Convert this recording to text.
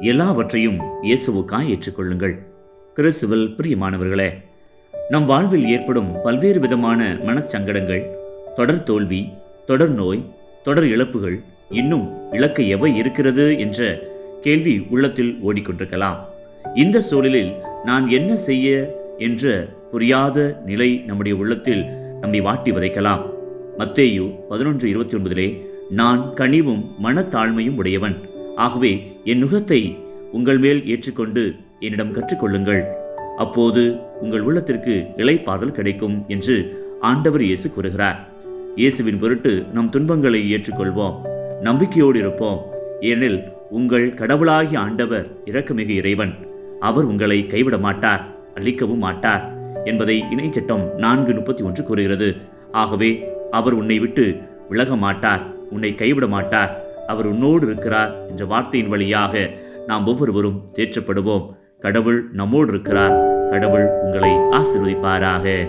எல்லாவற்றையும் இயேசுவுக்காய் ஏற்றுக்கொள்ளுங்கள். கிறிஸ்துவில் பிரியமானவர்களே நம் வாழ்வில் ஏற்படும் பல்வேறு விதமான மனச்சங்கடங்கள் தொடர் தோல்வி தொடர் நோய் தொடர் இழப்புகள் இன்னும் இலக்கு எவை இருக்கிறது என்ற கேள்வி உள்ளத்தில் ஓடிக்கொண்டிருக்கலாம். இந்த சூழலில் நான் என்ன செய்ய என்ற புரியாத நிலை நம்முடைய உள்ளத்தில் நம்மை வாட்டி வதைக்கலாம். மத்தேயு பதினொன்று இருபத்தி ஒன்பதிலே நான் கனிவும் மனத்தாழ்மையும் உடையவன். ஆகவே என் நுகத்தை உங்கள் மேல் ஏற்றுக்கொண்டு என்னிடம் கற்றுக்கொள்ளுங்கள். அப்போது உங்கள் உள்ளத்திற்கு இலைப்பாதல் கிடைக்கும் என்று ஆண்டவர் இயேசு கூறுகிறார். இயேசுவின் பொருட்டு நம் துன்பங்களை ஏற்றுக்கொள்வோம். நம்பிக்கையோடு இருப்போம். ஏனெனில் உங்கள் கடவுளாகிய ஆண்டவர் இரக்கமிகு இறைவன். அவர் உங்களை கைவிட மாட்டார் அழிக்கவும் மாட்டார் என்பதை இணைச்சட்டம் நான்கு முப்பத்தி ஒன்று கூறுகிறது. ஆகவே அவர் உன்னை விட்டு விலக மாட்டார் உன்னை கைவிட மாட்டார். அவர் உன்னோடு இருக்கிறார் என்ற வார்த்தையின் வழியாக நாம் ஒவ்வொருவரும் தேற்றப்படுவோம் கடவுள் நம்மோடு இருக்கிறார். கடவுள் உங்களை ஆசிர்வதிப்பாராக.